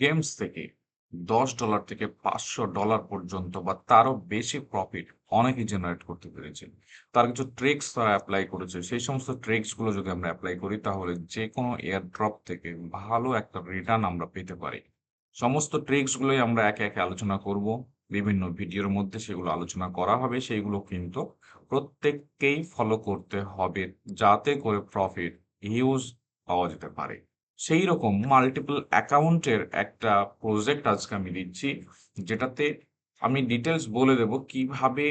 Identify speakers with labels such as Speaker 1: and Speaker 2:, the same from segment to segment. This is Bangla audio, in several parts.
Speaker 1: গেমস থেকে দশ ডলার থেকে পাঁচশো ডলার পর্যন্ত বা তারও বেশি প্রফিট অনেকেই জেনারেট করতে পেরেছে। তার কিছু ট্রিক্স তারা অ্যাপ্লাই করেছে। সেই সমস্ত ট্রিক্সগুলো যদি আমরা অ্যাপ্লাই করি, তাহলে যে কোনো এয়ার ড্রপ থেকে ভালো একটা রিটার্ন আমরা পেতে পারি। সমস্ত ট্রিক্স গুলোই আমরা একে একে আলোচনা করব। বিভিন্ন ভিডিওর মধ্যে সেগুলো আলোচনা করা হবে। সেইগুলো কিন্তু প্রত্যেককেই ফলো করতে হবে যাতে করে প্রফিট হিউজ পাওয়া যেতে পারে। সেই রকম মাল্টিপল অ্যাকাউন্টের একটা প্রজেক্ট আজকে আমি দিচ্ছি, যেটাতে আমি ডিটেলস বলে দেব কীভাবে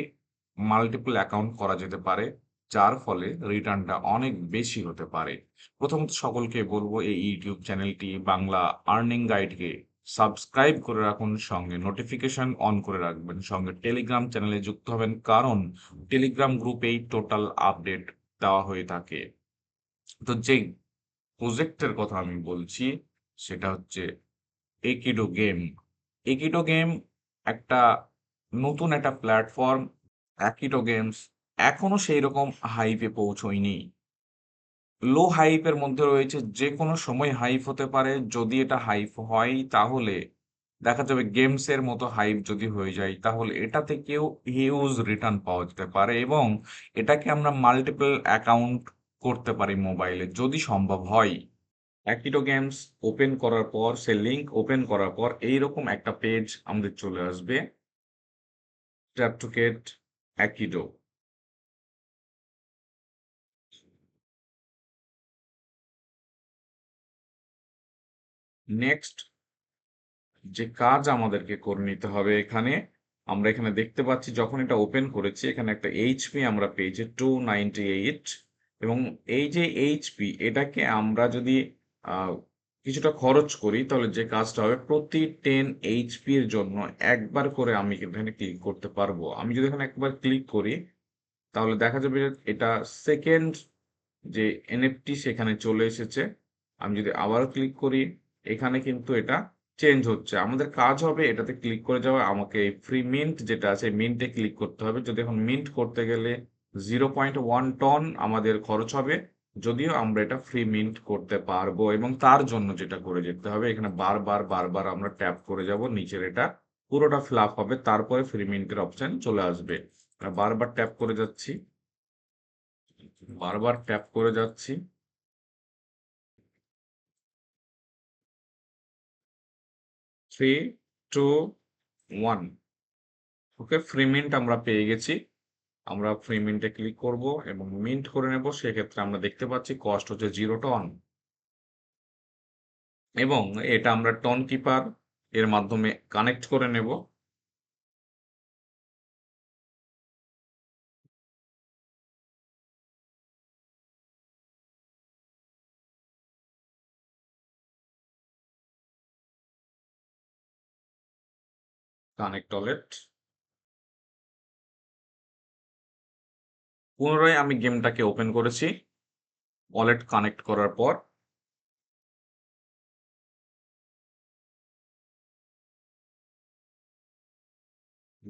Speaker 1: মাল্টিপল অ্যাকাউন্ট করা যেতে পারে, যার ফলে রিটার্নটা অনেক বেশি হতে পারে। প্রথমত সকলকে বলব এই ইউটিউব চ্যানেলটি বাংলা আর্নিং গাইডকে সাবস্ক্রাইব করে রাখুন, সঙ্গে নোটিফিকেশন অন করে রাখবেন, সঙ্গে টেলিগ্রাম চ্যানেলে যুক্ত হবেন, কারণ টেলিগ্রাম গ্রুপেই টোটাল আপডেট দেওয়া হয়ে থাকে। তো যেই প্রজেক্টের কথা আমি বলছি, সেটা হচ্ছে একিডো গেম একিডো গেম একটা নতুন একটা প্ল্যাটফর্ম অ্যাকিডো গেমস এখনও সেই রকম হাইপে পৌঁছয়নি। লো হাইপের মধ্যে রয়েছে যে কোনো সময় হাইপ হতে পারে, যদি এটা হাইপ হয়, তাহলে দেখা যাবে গেমসের মতো হাইপ যদি হয়ে যায়, তাহলে এটা থেকেও হিউজ রিটার্ন পাওয়া যেতে পারে এবং এটাকে আমরা মাল্টিপল অ্যাকাউন্ট করতে পারি মোবাইলে যদি সম্ভব হয়। অ্যাকিডো গেমস ওপেন করার পর, সে লিঙ্ক ওপেন করার পর, এইরকম একটা পেজ আমাদের চলে আসবে। ট্যাপ টু গেট অ্যাকিডো নেক্সট যে কাজ আমাদেরকে করে নিতে হবে এখানে, আমরা এখানে দেখতে পাচ্ছি যখন এটা ওপেন করেছি, এখানে একটা এইচপি আমরা পেয়েছি টু নাইনটি এইট এবং এই যে এইচপি এটাকে আমরা যদি কিছুটা খরচ করি, তাহলে যে কাজটা হবে প্রতি টেন এইচপি এর জন্য একবার করে আমি এখানে ক্লিক করতে পারব। আমি যদি এখানে একবার ক্লিক করি, তাহলে দেখা যাবে এটা সেকেন্ড যে এনএফটি সেখানে চলে এসেছে। আমি যদি আবার ক্লিক করি, এখানে কিন্তু এটা চেঞ্জ হচ্ছে। আমাদের কাজ হবে এটাতে ক্লিক করে যাওয়া। আমাকে ফ্রি মিন্ট যেটা আছে মিন্টে ক্লিক করতে হবে। যদি এখন মিন্ট করতে গেলে জিরো পয়েন্ট ওয়ান টন আমাদের খরচ হবে, যদিও আমরা এটা ফ্রি মিন্ট করতে পারব এবং তার জন্য যেটা করে যেতে হবে, এখানে বারবার বারবার আমরা ট্যাপ করে যাব, নিচের এটা পুরোটা ফিল হবে, তারপরে ফ্রি মিন্টের অপশন চলে আসবে। বারবার ট্যাপ করে যাচ্ছি, বারবার ট্যাপ করে যাচ্ছি। Three two one okay free mint আমরা পেয়ে গেছি। আমরা ফ্রি মিন্টে ক্লিক করব এবং মিন্ট করে নেব। সেক্ষেত্রে আমরা দেখতে পাচ্ছি কস্ট হচ্ছে জিরো টন এবং এটা আমরা টন কিপার এর মাধ্যমে কানেক্ট করে নেব। কানেক্ট ওয়ালেট পুনরায় আমি গেমটাকে ওপেন করেছি। ওয়ালেট কানেক্ট করার পর।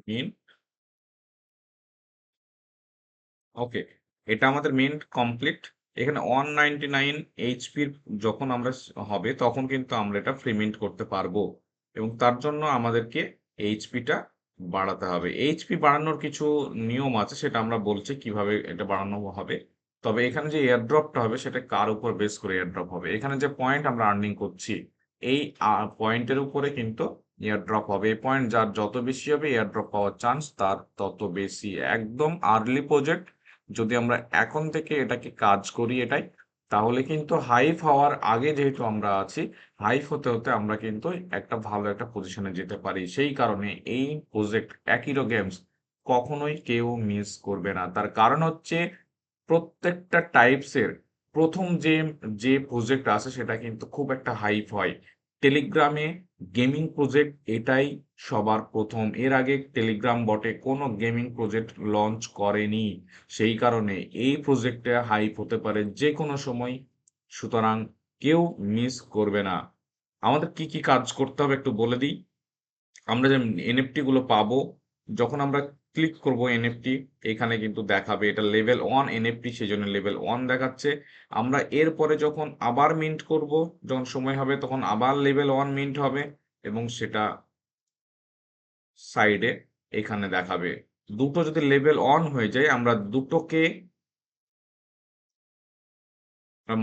Speaker 1: মিন্ট ওকে এটা আমাদের মিন্ট কমপ্লিট এখানে ওয়ান নাইনটি নাইন এইচপির যখন আমরা হবে, তখন কিন্তু আমরা এটা ফ্রি মিন্ট করতে পারব। এবং তার জন্য আমাদেরকে এইচপিটা বাড়াতে হবে। এইচপি বাড়ানোর কিছু নিয়ম আছে, সেটা আমরা বলছি কীভাবে এটা বাড়ানো হবে। তবে এখানে যে এয়ারড্রপটা হবে, সেটা কার উপর বেস করে এয়ারড্রপ হবে? এখানে যে পয়েন্ট আমরা আর্নিং করছি, এই পয়েন্টের উপরে কিন্তু এয়ারড্রপ হবে। এই পয়েন্ট যার যত বেশি হবে এয়ারড্রপ পাওয়ার চান্স তার তত বেশি। একদম আর্লি প্রজেক্ট যদি আমরা এখন থেকে এটাকে কাজ করি এটাই তাহলে কিন্তু হাইফ হওয়ার আগে যেহেতু আমরা আছি, হাইফ হতে হতে আমরা কিন্তু একটা ভালো একটা পজিশনে যেতে পারি। সেই কারণে এই প্রজেক্ট অ্যাকিরো গেমস কখনোই কেউ মিস করবে না। তার কারণ হচ্ছে প্রত্যেকটা টাইপসের প্রথম যে যে প্রজেক্ট আছে সেটা কিন্তু খুব একটা হাইফ হয়। টেলিগ্রামে গেমিং প্রজেক্ট এটাই সবার প্রথম। এর আগে টেলিগ্রাম বটে কোনো গেমিং প্রজেক্ট লঞ্চ করেনি। সেই কারণে এই প্রজেক্টে হাইপ হতে পারে যে কোনো সময়। সুতরাং কেউ মিস করবে না। আমাদের কি কি কাজ করতে হবে একটু বলে দিই। আমরা যে এনএফটি গুলো পাবো, যখন আমরা ক্লিক করব এনএফটি এখানে কিন্তু দেখাবে এটা লেভেল ওয়ান এনএফটি সেই জন্য লেভেল ওয়ান দেখাচ্ছে। আমরা এরপরে যখন আবার মিন্ট করব, যখন সময় হবে তখন আবার লেভেল ওয়ান মিন্ট হবে এবং সেটা সাইডে এখানে দেখাবে। দুটো যদি লেভেল অন হয়ে যায়, আমরা দুটোকে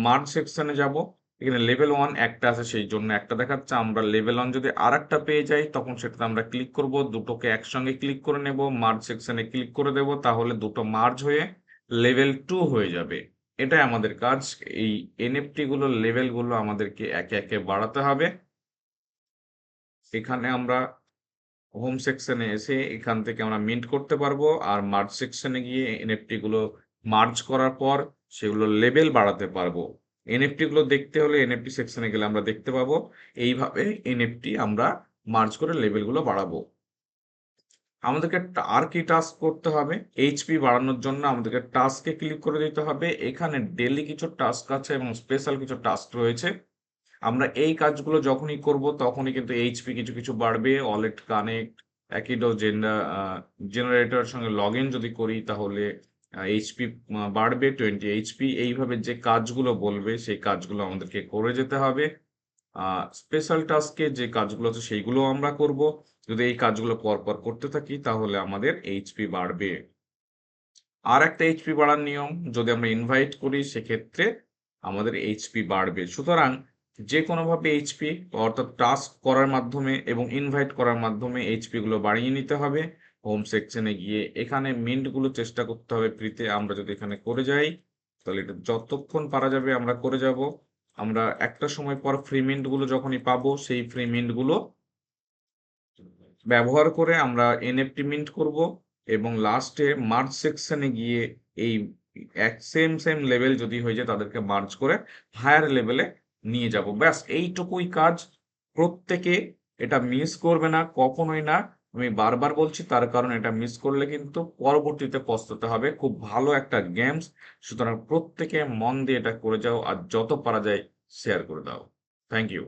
Speaker 1: মার্জ সেকশনে যাব। এখানে লেভেল ওয়ান একটা আছে, সেই জন্য একটা দেখাচ্ছে। আমরা লেভেল ওয়ান যদি আর একটা পেয়ে যাই, তখন সেটাতে আমরা ক্লিক করব, দুটোকে একসঙ্গে ক্লিক করে নেব মার্জ সেকশনে ক্লিক করে দেব, তাহলে দুটো মার্জ হয়ে লেভেল টু হয়ে যাবে। এটাই আমাদের কাজ। এই এনএফটি গুলো লেভেলগুলো আমাদেরকে একে একে বাড়াতে হবে। এখানে আমরা হোম সেকশনে এসে এখান থেকে আমরা মিন্ট করতে পারব, আর মার্জ সেকশনে গিয়ে এনএফটি গুলো মার্জ করার পর সেগুলো লেভেল বাড়াতে পারব। এনএফটি গুলো দেখতে হলে এনএফটি সেকশনে গেলে আমরা দেখতে পাবো। এইভাবে এনএফটি আমরা মার্জ করে লেভেলগুলো বাড়াবো। আমাদেরকে আর কি টাস্ক করতে হবে? এইচপি বাড়ানোর জন্য আমাদেরকে টাস্কে ক্লিক করে দিতে হবে। এখানে ডেলি কিছু টাস্ক আছে এবং স্পেশাল কিছু টাস্ক রয়েছে। আমরা এই কাজগুলো যখনই করব তখনই কিন্তু এইচপি কিছু কিছু বাড়বে। ওয়ালেট কানেক্ট অ্যাকিডো জেন্ডার জেনারেটরের সঙ্গে লগ যদি করি তাহলে এইচপি বাড়বে টোয়েন্টি এইচপি এইভাবে যে কাজগুলো বলবে, সেই কাজগুলো আমাদেরকে করে যেতে হবে। স্পেশাল টাস্কে যে কাজগুলো আছে, সেইগুলো আমরা করব। যদি এই কাজগুলো পরপর করতে থাকি, তাহলে আমাদের এইচপি বাড়বে। আর একটা এইচপি বাড়ার নিয়ম, যদি আমরা ইনভাইট করি, সেক্ষেত্রে আমাদের এইচপি বাড়বে। সুতরাং যে কোনোভাবে এইচপি অর্থাৎ টাস্ক করার মাধ্যমে এবং ইনভাইট করার মাধ্যমে এইচপি গুলো বাড়িয়ে নিতে হবে। হোম সেকশনে গিয়ে এখানে মিন্টগুলো চেষ্টা করতে হবে ফ্রিতে আমরা যদি এখানে করে যাই, তাহলে এটা যতক্ষণ পারা যাবে আমরা করে যাব। আমরা একটা সময় পর ফ্রি মিন্টগুলো যখনই পাবো, সেই ফ্রি মিন্টগুলো ব্যবহার করে আমরা এনএফটি মিন্ট করব এবং লাস্টে মার্চ সেকশনে গিয়ে এই এক সেম সেম লেভেল যদি হয়ে যায় তাদেরকে মার্চ করে হায়ার লেভেলে নিয়ে যাব। ব্যাস, এইটুকুই কাজ। প্রত্যেকে এটা মিস করবে না, কখনোই না। আমি বারবার বলছি, তার কারণ এটা মিস করলে কিন্তু পরবর্তীতে পস্তাতে হবে। খুব ভালো একটা গেমস সুতরাং প্রত্যেকে মন দিয়ে এটা করে যাও, আর যত পারা যায় শেয়ার করে দাও। Thank you